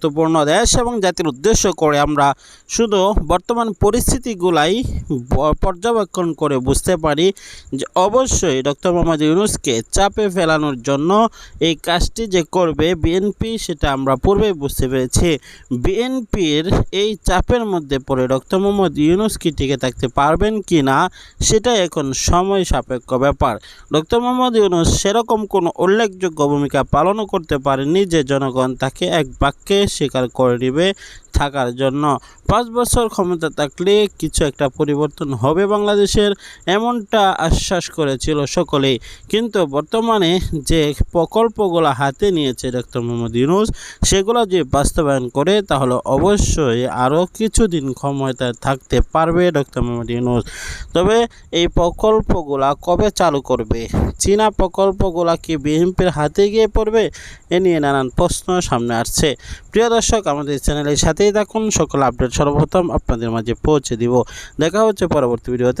গুরুত্বপূর্ণ দেশ এবং জাতির উদ্দেশ্য করে আমরা শুধু বর্তমান পরিস্থিতিগুলাই পর্যবেক্ষণ করে বুঝতে পারি যে অবশ্যই ডক্টর মোহাম্মদ ইউনুসকে চাপে ফেলানোর জন্য এই কাজটি যে করবে বিএনপি, সেটা আমরা পূর্বেই বুঝতে পেরেছি। বিএনপির এই চাপের মধ্যে পড়ে ডক্টর মোহাম্মদ ইউনুস কি টিকে থাকতে পারবেন কি না সেটা এখন সময় সাপেক্ষ ব্যাপার। ডক্টর মোহাম্মদ ইউনুস সেরকম কোনো উল্লেখযোগ্য ভূমিকা পালনও করতে পারেনি যে জনগণ তাকে এক বাক্যে স্বীকার করে নেবে। থাকার জন্য পাঁচ বছর ক্ষমতা থাকলে কিছু একটা পরিবর্তন হবে বাংলাদেশের, এমনটা আশ্বাস করেছিল সকলেই। কিন্তু বর্তমানে যে প্রকল্পগুলো হাতে নিয়েছে ডক্টর মোহাম্মদ ইউনুস, সেগুলো যে বাস্তবায়ন করে তাহলে অবশ্যই আরও কিছুদিন ক্ষমতায় থাকতে পারবে ডক্টর মোহাম্মদ ইউনুস। তবে এই প্রকল্পগুলা কবে চালু করবে? চীনা প্রকল্পগুলা কি বিএনপির হাতে গিয়ে পড়বে? এ নিয়ে নানান প্রশ্ন সামনে আসছে। প্রিয় দর্শক, আমাদের চ্যানেলের সাথেই সকল আপডেট সর্বপ্রথম আপনাদের মাঝে পৌঁছে দিব। দেখা হচ্ছে পরবর্তী ভিডিওতে।